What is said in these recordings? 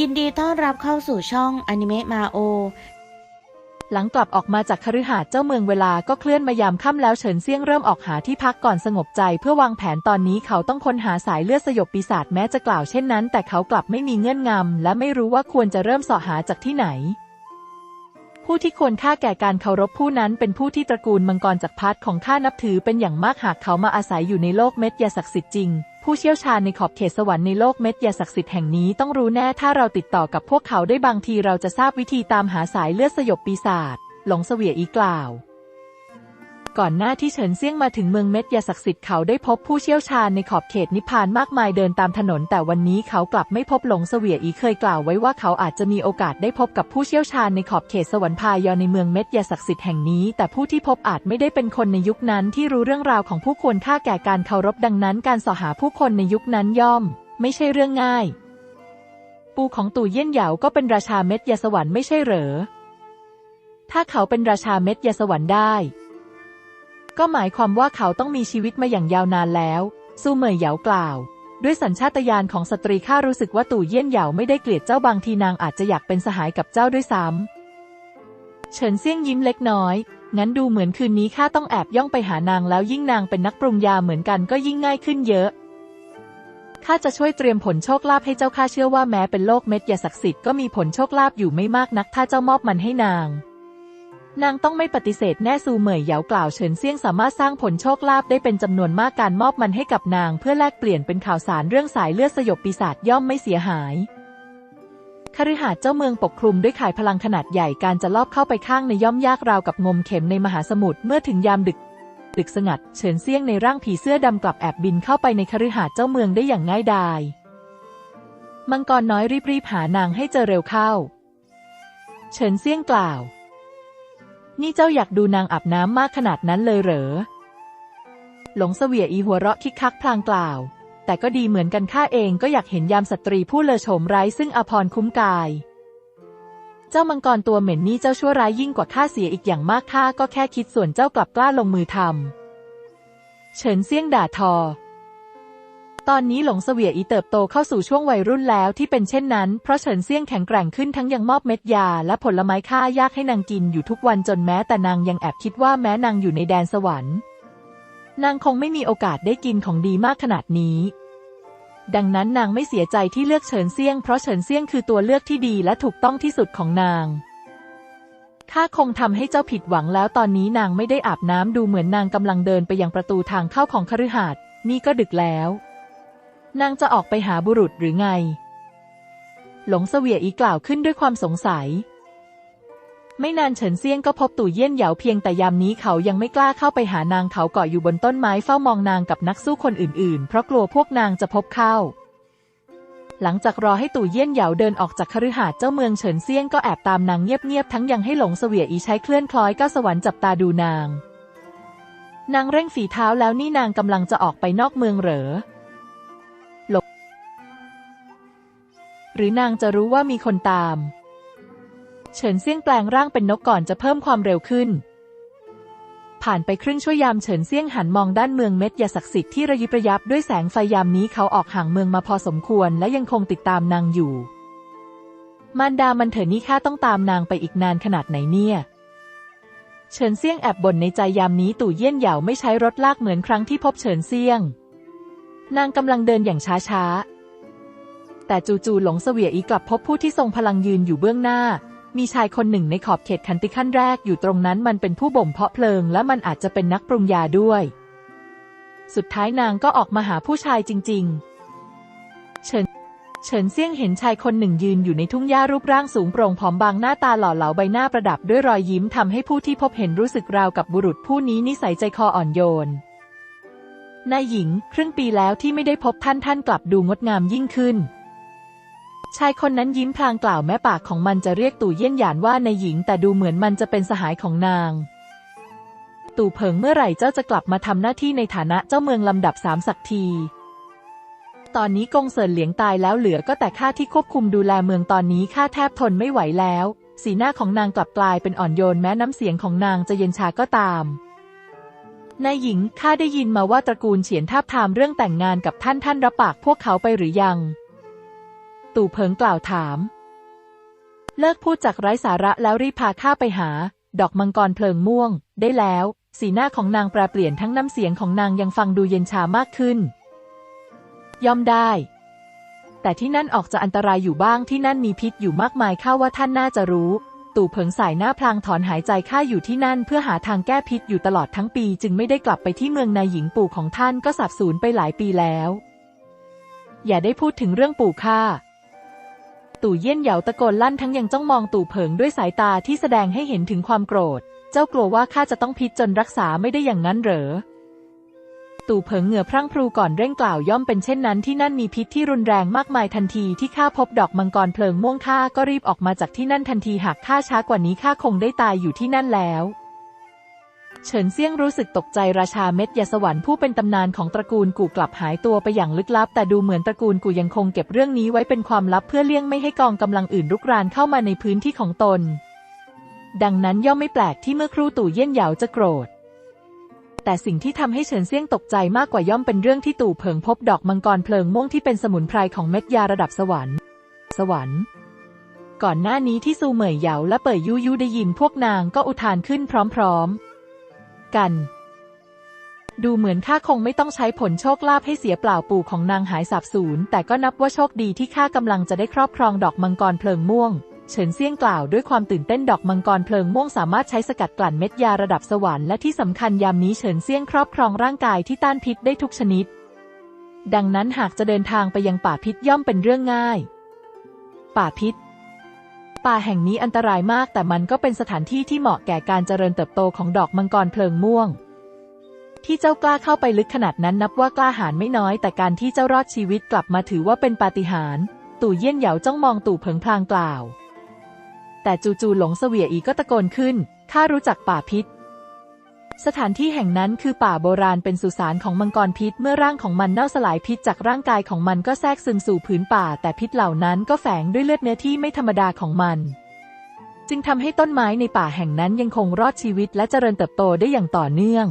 ยินดีต้อนรับเข้าสู่ช่องอนิเมะมาโอ หลังกลับออกมาจากคฤหาสน์เจ้าเมืองเวลาก็เคลื่อนมายามค่ำแล้วเฉินเซียงเริ่มออกหาที่พักก่อนสงบใจเพื่อวางแผนตอนนี้เขาต้องค้นหาสายเลือดสยบปีศาจแม้จะกล่าวเช่นนั้น แต่เขากลับไม่มีเงื่อนงำและไม่รู้ว่าควรจะเริ่มเสาะหาจากที่ไหน ผู้ที่ควรค่าแก่การเคารพผู้นั้นเป็นผู้ที่ตระกูลมังกรจักรพรรดิของข้านับถือเป็นอย่างมากหากเขามาอาศัยอยู่ในโลกเม็ดยาศักดิ์สิทธิ์จริง ผู้เชี่ยวชาญในขอบเขตสวรรค์ในโลกเม็ดยาศักดิ์สิทธิ์แห่งนี้ต้องรู้แน่ถ้าเราติดต่อกับพวกเขาได้บางทีเราจะทราบวิธีตามหาสายเลือดสยบปีศาจหลงเสวียอีกล่าว ก่อนหน้าที่เฉินเซี่ยงมาถึงเมืองเม็ดยาศักดิ์สิทธิ์เขาได้พบผู้เชี่ยวชาญในขอบเขตนิพพานมากมายเดินตามถนน แต่วันนี้เขากลับไม่พบหลงเสวียอีเคยกล่าวไว้ว่าเขาอาจจะมีโอกาสได้พบกับผู้เชี่ยวชาญในขอบเขตสวรรค์พายอในเมืองเม็ดยาศักดิ์สิทธิ์แห่งนี้ แต่ผู้ที่พบอาจไม่ได้เป็นคนในยุคนั้นที่รู้เรื่องราวของผู้ควรค่าแก่การเคารพดังนั้น การสอหาผู้คนในยุคนั้นย่อม ไม่ใช่เรื่องง่าย ปูของตู่เยี่ยนเหยาก็เป็นราชาเม็ดยาสวรรค์ไม่ใช่เหรอ ถ้าเขาเป็นราชาเม็ดยาสวรรค์ได้ ก็หมายความว่าเขาต้องมีชีวิตมาอย่างยาวนานแล้วสู้เมยเหยากล่าว ด้วยสัญชาตญาณของสตรีข้ารู้สึกว่าตู่เยี่ยนเหยาไม่ได้เกลียดเจ้าบางทีนางอาจจะอยากเป็นสหายกับเจ้าด้วยซ้ำเฉินเซี่ยงยิ้มเล็กน้อยงั้นดูเหมือนคืนนี้ข้าต้องแอบย่องไปหานางแล้วยิ่งนางเป็นนักปรุงยาเหมือนกันก็ยิ่งง่ายขึ้นเยอะข้าจะช่วยเตรียมผลโชคลาภให้เจ้าข้าเชื่อว่าแม้เป็นโลกเม็ดยาศักดิ์สิทธิ์ก็มีผลโชคลาภอยู่ไม่มากนักถ้าเจ้ามอบมันให้นาง นางต้องไม่ปฏิเสธแน่ซูเหมยเหยากล่าวเฉินเซี่ยงสามารถสร้างผลโชคลาภได้เป็นจำนวนมากการมอบมันให้กับนาง เพื่อแลกเปลี่ยนเป็นข่าวสารเรื่องสายเลือดสยบปีศาจย่อมไม่เสียหายคฤหาสน์เจ้าเมืองปกคลุมด้วยข่ายพลังขนาดใหญ่การจะลอบเข้าไปข้างในย่อมยากราวกับงมเข็มในมหาสมุทรเมื่อถึงยามดึก ดึกสงัด เฉินเซี่ยงในร่างผีเสื้อดำกลับแอบบินเข้าไปในคฤหาสน์เจ้าเมืองได้อย่างง่ายดายมังกรน้อยรีบๆหานางให้เจอเร็วเข้า เฉินเซี่ยงกล่าว นี่เจ้าอยากดูนางอาบน้ำมากขนาดนั้นเลยเหรอ หลงเสวียอีหัวเราะคิกคักพลางกล่าว แต่ก็ดีเหมือนกันข้าเองก็อยากเห็นยามสตรีผู้เลอโฉมไร้ซึ่งอภรคุ้มกาย เจ้ามังกรตัวเหม็นนี่เจ้าชั่วร้ายยิ่งกว่าข้าเสียอีกอย่างมากข้าก็แค่คิดส่วนเจ้ากลับกล้าลงมือทำเฉินเซี่ยงด่าทอ ตอนนี้หลงเสวียอีเติบโตเข้าสู่ช่วงวัยรุ่นแล้วที่เป็นเช่นนั้น เพราะเฉินเซี่ยงแข็งแกร่งขึ้นทั้งยังมอบเม็ดยา และผลไม้ค่ายากให้นางกินอยู่ทุกวันจนแม้แต่นางยังแอบคิดว่าแม้นางอยู่ในแดนสวรรค์ นางคงไม่มีโอกาสได้กินของดีมากขนาดนี้ ดังนั้นนางไม่เสียใจที่เลือกเฉินเซี่ยง เพราะเฉินเซี่ยงคือตัวเลือกที่ดีและถูกต้องที่สุดของนางข้าคงทำให้เจ้าผิดหวังแล้วตอนนี้นางไม่ได้อาบน้ำดูเหมือนนางกำลังเดินไปยังประตูทางเข้าของคฤหาสน์นี่ก็ดึกแล้ว นางจะออกไปหาบุรุษหรือไง หลงเสวียอีกล่าวขึ้นด้วยความสงสัย ไม่นานเฉินเซียงก็พบตู่เยี่ยนเหยาเพียงแต่ยามนี้เขายังไม่กล้าเข้าไปหานางเขาเกาะอยู่บนต้นไม้เฝ้ามองนางกับนักสู้คนอื่นๆ เพราะกลัวพวกนางจะพบเข้า หลังจากรอให้ตู่เยี่ยนเหยาเดินออกจากคฤหาสน์เจ้าเมืองเฉินเซียงก็แอบตามนางเงียบๆทั้งยังให้หลงเสวียอีใช้เคลื่อนคล้อยก้าวสวรรค์จับตาดูนาง นางเร่งฝีเท้าแล้วนี่นางกำลังจะออกไปนอกเมืองเหรอ หรือนางจะรู้ว่ามีคนตาม เฉินเซี่ยงแปลงร่างเป็นนกก่อนจะเพิ่มความเร็วขึ้น ผ่านไปครึ่งชั่วยามเฉินเซี่ยงหันมองด้านเมืองเม็ดยาศักดิ์สิทธิ์ที่ระยิบระยับด้วยแสงไฟยามนี้เขาออกห่างเมืองมาพอสมควรและยังคงติดตามนางอยู่ มารดามันเถอนี่ข้าต้องตามนางไปอีกนานขนาดไหนเนี่ยเฉินเซี่ยงแอบบ่นในใจยามนี้ตู่เยี่ยนเหยาไม่ใช้รถลากเหมือนครั้งที่พบเฉินเซี่ยง นางกำลังเดินอย่างช้าๆ แต่จู่ๆหลงเสวียอีกลับพบผู้ที่ทรงพลังยืนอยู่เบื้องหน้า มีชายคนหนึ่งในขอบเขตคันติขั้นแรกอยู่ตรงนั้นมันเป็นผู้บ่มเพาะเพลิง และมันอาจจะเป็นนักปรุงยาด้วย สุดท้ายนางก็ออกมาหาผู้ชายจริง ๆ เฉินเฉินเซี่ยงเห็นชายคนหนึ่งยืนอยู่ในทุ่งหญ้ารูปร่างสูงโปร่งผอมบางหน้าตาหล่อเหลาใบหน้าประดับด้วยรอยยิ้มทำให้ผู้ที่พบเห็นรู้สึกราวกับบุรุษผู้นี้นิสัยใจคออ่อนโยน นายหญิง ครึ่งปีแล้วที่ไม่ได้พบท่านท่านกลับดูงดงามยิ่งขึ้น ชายคนนั้นยิ้มพลางกล่าวแม้ปากของมันจะเรียกตู่เยี่ยนหยานว่านายหญิง แต่ดูเหมือนมันจะเป็นสหายของนาง ตู่เผิงเมื่อไหร่เจ้าจะกลับมาทำหน้าที่ในฐานะเจ้าเมืองลำดับสามสักที ตอนนี้กงเซินเหลียงตายแล้วเหลือก็แต่ข้าที่ควบคุมดูแลเมืองตอนนี้ข้าแทบทนไม่ไหวแล้ว สีหน้าของนางกลับกลายเป็นอ่อนโยนแม้น้ำเสียงของนางจะเย็นชาก็ตามนายหญิงข้าได้ยินมาว่าตระกูลเฉียนทาบทามเรื่องแต่งงานกับท่านท่านรับปากพวกเขาไปหรือยัง ตู่เพิงกล่าวถาม เลิกพูดจากไร้สาระแล้วรีบพาข้าไปหา ดอกมังกรเพลิงม่วง ได้แล้ว สีหน้าของนางแปรเปลี่ยนทั้งน้ำเสียงของนางยังฟังดูเย็นชามากขึ้น ย่อมได้ แต่ที่นั่นออกจะอันตรายอยู่บ้างที่นั่นมีพิษอยู่มากมายข้าว่าท่านน่าจะรู้ ตู่เผิงสายหน้าพลางถอนหายใจข้าอยู่ที่นั่น เพื่อหาทางแก้พิษอยู่ตลอดทั้งปี จึงไม่ได้กลับไปที่เมืองนายหญิงปู่ของท่านก็สับสูญไปหลายปีแล้วอย่าได้พูดถึงเรื่องปู่ข้า ตู่เยี่ยนเหยาตะโกนลั่นทั้งยังจ้องมองตู่เผิงด้วยสายตาที่แสดงให้เห็นถึงความโกรธ เจ้ากลัวว่าข้าจะต้องพิษจนรักษาไม่ได้อย่างนั้นเหรอ ตู่เผิงเหงื่อพรั่งพรูก่อนเร่งกล่าวย่อมเป็นเช่นนั้นที่นั่นมีพิษที่รุนแรงมากมายทันทีที่ข้าพบดอกมังกรเพลิงม่วงข้าก็รีบออกมาจากที่นั่นทันทีหากข้าช้ากว่านี้ข้าคงได้ตายอยู่ที่นั่นแล้ว เฉินเซี่ยงรู้สึกตกใจราชาเม็ดยาสวรรค์ผู้เป็นตำนานของตระกูลกูกลับหายตัวไปอย่างลึกลับ แต่ดูเหมือนตระกูลกูยังคงเก็บเรื่องนี้ไว้เป็นความลับเพื่อเลี่ยงไม่ให้กองกำลังอื่นรุกรานเข้ามาในพื้นที่ของตน ดังนั้นย่อมไม่แปลกที่เมื่อครูตู่เยี่ยนเหยาจะโกรธ แต่สิ่งที่ทำให้เฉินเซี่ยงตกใจมากกว่าย่อมเป็นเรื่องที่ตู่เผิงพบดอกมังกรเพลิงม่วงที่เป็นสมุนไพรของเม็ดยาระดับสวรรค์ สวรรค์ก่อนหน้านี้ที่ซูเหมยเหยาและเป่ยยูยูได้ยินพวกนางก็อุทานขึ้นพร้อมๆ กัน ดูเหมือนข้าคงไม่ต้องใช้ผลโชคลาภให้เสียเปล่าปู่ของนางหายสาบสูญแต่ก็นับว่าโชคดีที่ข้ากำลังจะได้ครอบครองดอกมังกรเพลิงม่วงเฉินเซี่ยงกล่าวด้วยความตื่นเต้นดอกมังกรเพลิงม่วงสามารถใช้สกัดกลั่นเม็ดยาระดับสวรรค์และที่สำคัญยามนี้เฉินเซี่ยงครอบครองร่างกายที่ต้านพิษได้ทุกชนิด ดังนั้นหากจะเดินทางไปยังป่าพิษย่อมเป็นเรื่องง่าย ป่าพิษ ป่าแห่งนี้อันตรายมากแต่มันก็เป็นสถานที่ที่เหมาะแก่การเจริญเติบโตของดอกมังกรเพลิงม่วง ที่เจ้ากล้าเข้าไปลึกขนาดนั้นนับว่ากล้าหาญไม่น้อย แต่การที่เจ้ารอดชีวิตกลับมาถือว่าเป็นปาฏิหาริย์ตู่เยี่ยนเหยาจ้องมองตู่เพิงพลางกล่าว แต่จูจูหลงเสวียอีก็ตะโกนขึ้นข้ารู้จักป่าพิษ สถานที่แห่งนั้นคือป่าโบราณเป็นสุสานของมังกรพิษ เมื่อร่างของมันเน่าสลายพิษจากร่างกายของมันก็แทรกซึมสู่ผืนป่า แต่พิษเหล่านั้นก็แฝงด้วยเลือดเนื้อที่ไม่ธรรมดาของมัน จึงทำให้ต้นไม้ในป่าแห่งนั้นยังคงรอดชีวิตและเจริญเติบโตได้อย่างต่อเนื่อง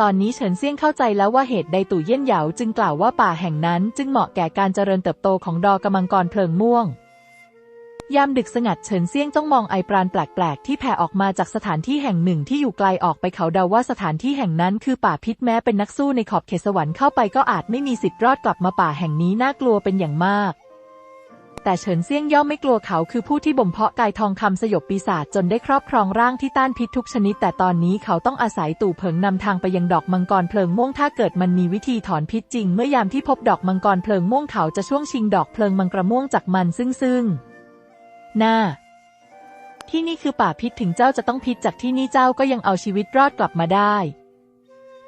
ตอนนี้เฉินเซี่ยงเข้าใจแล้วว่าเหตุใดตู่เยี่ยนเหยาจึงกล่าวว่าป่าแห่งนั้นจึงเหมาะแก่การเจริญเติบโตของดอกกำมังกรเพลิงม่วง ยามดึกสงัดเฉินเซี่ยงจ้องมองไอปราณแปลกๆ ที่แผ่ออกมาจากสถานที่แห่งหนึ่งที่อยู่ไกลออกไปเขาเดาว่าสถานที่แห่งนั้นคือป่าพิษแม้เป็นนักสู้ในขอบเขตสวรรค์เข้าไปก็อาจไม่มีสิทธิ์รอดกลับมาป่าแห่งนี้น่ากลัวเป็นอย่างมาก แต่เฉินเซี่ยงย่อมไม่กลัวเขาคือผู้ที่บ่มเพาะกายทองคำสยบปีศาจจนได้ครอบครองร่างที่ต้านพิษทุกชนิด แต่ตอนนี้เขาต้องอาศัยตู่เผิงนำทางไปยังดอกมังกรเพลิงม่วงถ้าเกิดมันมีวิธีถอนพิษจริง เมื่อยามที่พบดอกมังกรเพลิงม่วงเขาจะช่วงชิงดอกเพลิงมังกรม่วงจากมันซึ่งซึ่ง หน้า ที่นี่คือป่าพิษถึงเจ้าจะต้องพิษจากที่นี่เจ้าก็ยังเอาชีวิตรอดกลับมาได้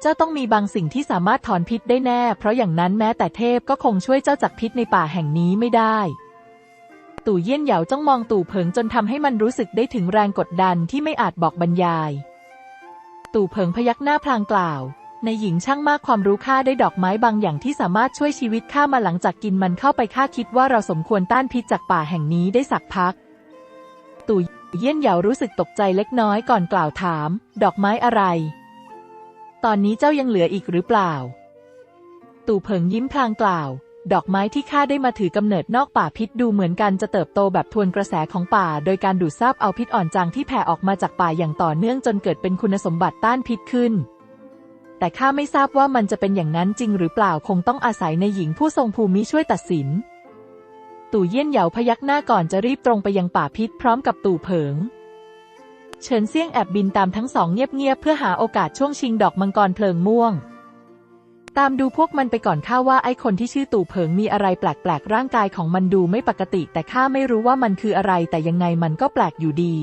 เจ้าต้องมีบางสิ่งที่สามารถถอนพิษได้แน่ เพราะอย่างนั้นแม้แต่เทพก็คงช่วยเจ้าจากพิษในป่าแห่งนี้ไม่ได้ตู่เยี่ยนเหยาจ้องมองตู่เผิงจนทำให้มันรู้สึกได้ถึงแรงกดดันที่ไม่อาจบอกบรรยาย ตู่เผิงพยักหน้าพลางกล่าว ในหญิงช่างมากความรู้ข้าได้ดอกไม้บางอย่างที่สามารถช่วยชีวิตข้ามาหลังจากกินมันเข้าไปข้าคิดว่าเราสมควรต้านพิษจากป่าแห่งนี้ได้สักพัก ตู่เยี่ยนเหยารู้สึกตกใจเล็กน้อยก่อนกล่าวถาม ดอกไม้อะไร ตอนนี้เจ้ายังเหลืออีกหรือเปล่า ตู่เผิงยิ้มพลางกล่าว ดอกไม้ที่ข้าได้มาถือกำเนิดนอกป่าพิษดูเหมือนกันจะเติบโตแบบทวนกระแสของป่า โดยการดูดซาบเอาพิษอ่อนจางที่แผ่ออกมาจากป่าอย่างต่อเนื่องจนเกิดเป็นคุณสมบัติต้านพิษขึ้น แต่ข้าไม่ทราบว่ามันจะเป็นอย่างนั้นจริงหรือเปล่าคงต้องอาศัยในหญิงผู้ทรงภูมิช่วยตัดสิน ตู่เยี่ยนเหยาพยักหน้าก่อนจะรีบตรงไปยังป่าพิษพร้อมกับตู่เผิง เฉินเซี่ยงแอบบินตามทั้งสองเงียบๆเพื่อหาโอกาสช่วงชิงดอกมังกรเพลิงม่วง ตามดูพวกมันไปก่อนข้าว่าไอ้คนที่ชื่อตู่เผิงมีอะไรแปลกๆร่างกายของมันดูไม่ปกติ แต่ข้าไม่รู้ว่ามันคืออะไร แต่ยังไงมันก็แปลกอยู่ดี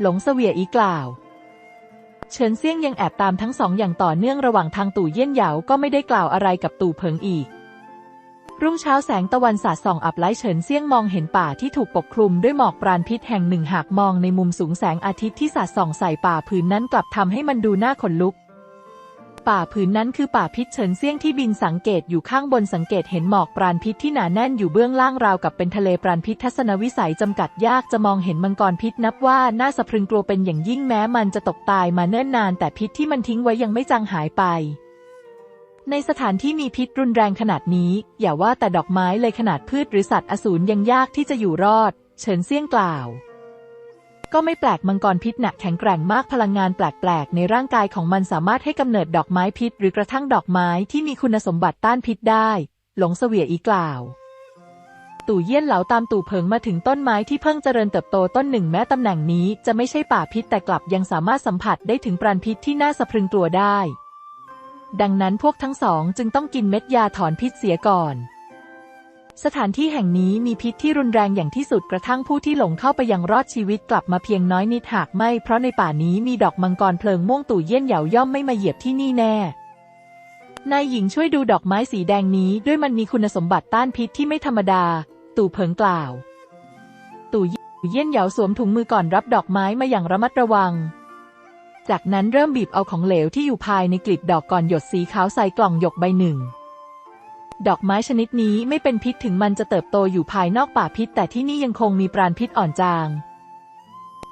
หลงเสวียอีกล่าว เฉินเซี่ยงยังแอบตามทั้งสองอย่างต่อเนื่องระหว่างทางตู่เยี่ยนเหยาก็ไม่ได้กล่าวอะไรกับตู่เพิงอีก รุ่งเช้าแสงตะวันสาดส่องอับไล้เฉินเซี่ยงมองเห็นป่าที่ถูกปกคลุมด้วยหมอกปราณพิษแห่งหนึ่งหากมองในมุมสูงแสงอาทิตย์ที่สาดส่องใส่ป่าผืนนั้นกลับทำให้มันดูน่าขนลุก ป่าผืนนั้นคือป่าพิษเฉินเซี่ยงที่บินสังเกตอยู่ข้างบนสังเกตเห็นหมอกปราณพิษที่หนาแน่นอยู่เบื้องล่างราวกับเป็นทะเลปราณพิษทัศนวิสัยจำกัดยากจะมองเห็นมังกรพิษนับว่าน่าสะพรึงกลัวเป็นอย่างยิ่งแม้มันจะตกตายมาเนิ่นนานแต่พิษที่มันทิ้งไว้ยังไม่จางหายไป ในสถานที่มีพิษรุนแรงขนาดนี้ อย่าว่าแต่ดอกไม้เลยขนาดพืชหรือสัตว์อสูรยังยากที่จะอยู่รอด เฉินเซี่ยงกล่าว ก็ไม่แปลกมังกรพิษหนักแข็งแกร่งมากพลังงานแปลกๆ ในร่างกายของมันสามารถให้กำเนิดดอกไม้พิษ หรือกระทั่งดอกไม้ที่มีคุณสมบัติต้านพิษได้ หลงเสวียอีกล่าว ตู่เยี่ยนเหลาตามตู่เพิงมาถึงต้นไม้ที่เพิ่งเจริญเติบโตต้นหนึ่งแม้ตำแหน่งนี้จะไม่ใช่ป่าพิษแต่กลับยังสามารถสัมผัสได้ถึงปราณพิษที่น่าสะพรึงกลัวได้ ดังนั้นพวกทั้งสองจึงต้องกินเม็ดยาถอนพิษเสียก่อน สถานที่แห่งนี้มีพิษที่รุนแรงอย่างที่สุดกระทั่งผู้ที่หลงเข้าไปยังรอดชีวิตกลับมาเพียงน้อยนิดหากไม่ เพราะในป่านี้มีดอกมังกรเพลิงม่วงตู่เยี่ยนเหยาย่อมไม่มาเหยียบที่นี่แน่ นายหญิงช่วยดูดอกไม้สีแดงนี้ด้วยมันมีคุณสมบัติต้านพิษที่ไม่ธรรมดา ตู่เพิงกล่าว ตู่เยี่ยนเหยาสวมถุงมือก่อนรับดอกไม้มาอย่างระมัดระวัง จากนั้นเริ่มบีบเอาของเหลวที่อยู่ภายในกลีบดอกก่อนหยดสีขาวใส่กล่องหยกใบหนึ่ง ดอกไม้ชนิดนี้ไม่เป็นพิษถึงมันจะเติบโตอยู่ภายนอกป่าพิษ แต่ที่นี่ยังคงมีปราณพิษอ่อนจาง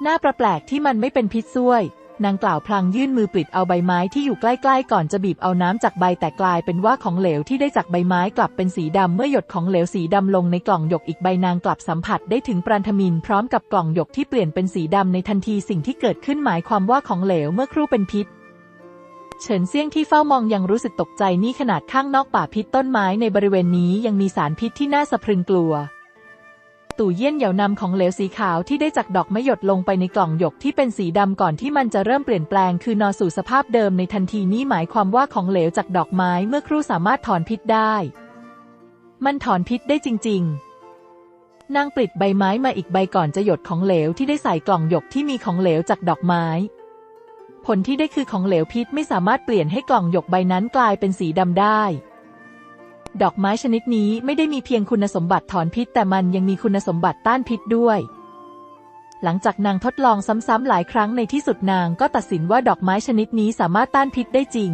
น่าประแปลกที่มันไม่เป็นพิษซ้วย นางกล่าวพลางยื่นมือปลิดเอาใบไม้ที่อยู่ใกล้ๆ ก่อนจะบีบเอาน้ำจากใบแต่กลายเป็นว่าของเหลวที่ได้จากใบไม้กลับเป็นสีดำเมื่อหยดของเหลวสีดำลงในกล่องหยกอีกใบนางกลับสัมผัสได้ถึงปราณทมินพร้อมกับกล่องหยกที่เปลี่ยนเป็นสีดำในทันทีสิ่งที่เกิดขึ้นหมายความว่าของเหลวเมื่อครู่เป็นพิษ เฉินเซี่ยงที่เฝ้ามองยังรู้สึกตกใจนี่ขนาดข้างนอกป่าพิษต้นไม้ในบริเวณนี้ยังมีสารพิษที่น่าสะพรึงกลัว ตู่เยี่ยนเหยานำของเหลวสีขาวที่ได้จากดอกไม้หยดลงไปในกล่องหยกที่เป็นสีดำก่อนที่มันจะเริ่มเปลี่ยนแปลงคือนอสู่สภาพเดิมในทันทีนี้หมายความว่าของเหลวจากดอกไม้เมื่อครู่สามารถถอนพิษได้ มันถอนพิษได้จริง ๆนางปลิดใบไม้มาอีกใบก่อนจะหยดของเหลวที่ได้ใส่กล่องหยกที่มีของเหลวจากดอกไม้ ลที่ได้คือของเหลวพิษไม่สามารถเปลี่ยนให้กล่องหยกใบนั้นกลายเป็นสีดำได้ ดอกไม้ชนิดนี้ไม่ได้มีเพียงคุณสมบัติถอนพิษ แต่มันยังมีคุณสมบัติต้านพิษด้วย หลังจากนางทดลองซ้ำๆหลายครั้งในที่สุดนางก็ตัดสินว่าดอกไม้ชนิดนี้สามารถต้านพิษได้จริง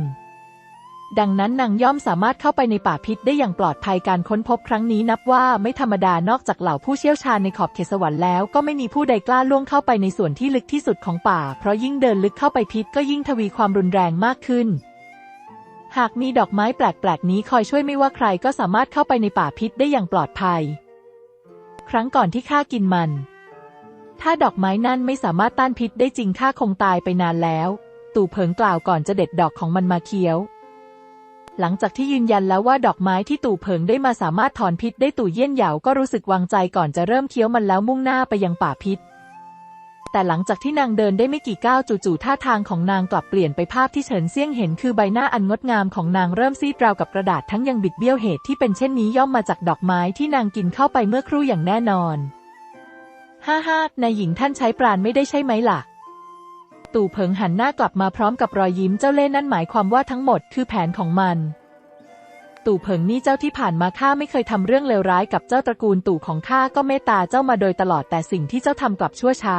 ดังนั้นนางย่อมสามารถเข้าไปในป่าพิษได้อย่างปลอดภัยการค้นพบครั้งนี้นับว่าไม่ธรรมดานอกจากเหล่าผู้เชี่ยวชาญในขอบเขตสวรรค์แล้วก็ไม่มีผู้ใดกล้าล่วงเข้าไปในส่วนที่ลึกที่สุดของป่า เพราะยิ่งเดินลึกเข้าไปพิษก็ยิ่งทวีความรุนแรงมากขึ้น หากมีดอกไม้แปลกๆนี้คอยช่วยไม่ว่าใครก็สามารถเข้าไปในป่าพิษได้อย่างปลอดภัย ครั้งก่อนที่ข้ากินมัน ถ้าดอกไม้นั่นไม่สามารถต้านพิษได้จริงข้าคงตายไปนานแล้ว ตู่เผิงกล่าวก่อนจะเด็ดดอกของมันมาเคี้ยว หลังจากที่ยืนยันแล้วว่าดอกไม้ที่ตู่เผิงได้มาสามารถถอนพิษได้ตู่เยี่ยนเหยาก็รู้สึกวางใจก่อนจะเริ่มเคี้ยวมันแล้วมุ่งหน้าไปยังป่าพิษ แต่หลังจากที่นางเดินได้ไม่กี่ก้าวจู่ๆท่าทางของนางกลับเปลี่ยนไปภาพที่เฉินเซี่ยงเห็นคือใบหน้าอันงดงามของนางเริ่มซีดราวกับกระดาษทั้งยังบิดเบี้ยวเหตุที่เป็นเช่นนี้ย่อมมาจากดอกไม้ที่นางกินเข้าไปเมื่อครู่อย่างแน่นอน ฮ่าฮ่านายหญิงท่านใช้ปราณไม่ได้ใช่ไหมล่ะ ตู่เผิงหันหน้ากลับมาพร้อมกับรอยยิ้มเจ้าเล่ห์นั่นหมายความว่าทั้งหมดคือแผนของมัน ตู่เผิงนี่เจ้าที่ผ่านมาข้าไม่เคยทำเรื่องเลวร้ายกับเจ้าตระกูลตู่ของข้าก็เมตตาเจ้ามาโดยตลอดแต่สิ่งที่เจ้าทำกลับชั่วช้า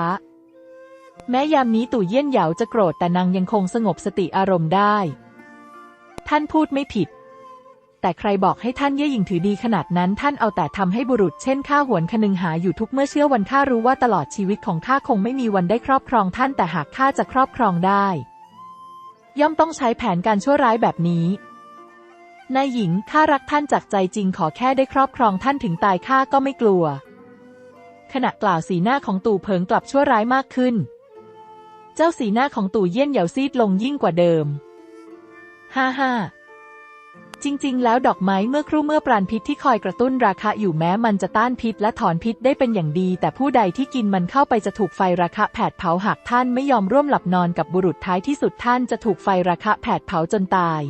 แม้ยามนี้ตู่เยี่ยนเหยาจะโกรธแต่นางยังคงสงบสติอารมณ์ได้ ท่านพูดไม่ผิด แต่ใครบอกให้ท่านเย่ยหยิ่งถือดีขนาดนั้นท่านเอาแต่ทำให้บุรุษเช่นข้าหวนคนึงหาอยู่ทุกเมื่อเชื่อวันข้ารู้ว่าตลอดชีวิตของข้าคงไม่มีวันได้ครอบครองท่านแต่หากข้าจะครอบครองได้ ย่อมต้องใช้แผนการชั่วร้ายแบบนี้นายหญิงข้ารักท่านจากใจจริงขอแค่ได้ครอบครองท่านถึงตายข้าก็ไม่กลัว ขณะกล่าวสีหน้าของตู่เพิงกลับชั่วร้ายมากขึ้น เจ้าสีหน้าของตู่เยี่ยนเหยาซีดลงยิ่งกว่าเดิม ฮ่าฮ่า จริง ๆ แล้วดอกไม้เมื่อครู่เมื่อปราณพิษที่คอยกระตุ้นราคะอยู่แม้มันจะต้านพิษและถอนพิษได้เป็นอย่างดี แต่ผู้ใดที่กินมันเข้าไปจะถูกไฟราคะแผดเผาหากท่านไม่ยอมร่วมหลับนอนกับบุรุษท้ายที่สุดท่านจะถูกไฟราคะแผดเผาจนตาย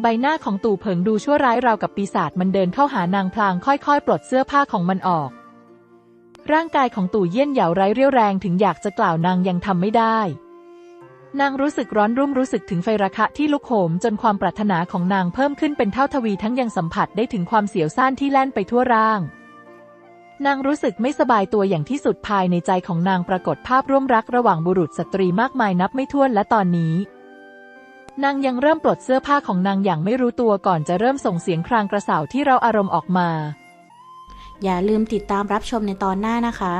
ใบหน้าของตู่เผิงดูชั่วร้ายราวกับปีศาจมันเดินเข้าหานางพลางค่อยๆ ปลดเสื้อผ้าของมันออก ร่างกายของตู่เยี่ยนเหยาไร้เรี่ยวแรงถึงอยากจะกล่าวนางยังทำไม่ได้ นางรู้สึกร้อนรุ่มรู้สึกถึงไฟราคะที่ลุกโหมจนความปรารถนาของนางเพิ่มขึ้นเป็นเท่าทวีทั้งยังสัมผัสได้ถึงความเสียวซ่านที่แล่นไปทั่วร่าง นางรู้สึกไม่สบายตัวอย่างที่สุดภายในใจของนางปรากฏภาพร่วมรักระหว่างบุรุษสตรีมากมายนับไม่ถ้วนและตอนนี้ นางยังเริ่มปลดเสื้อผ้าของนางอย่างไม่รู้ตัวก่อนจะเริ่มส่งเสียงครางกระเสาที่เราอารมณ์ออกมา อย่าลืมติดตามรับชมในตอนหน้านะคะ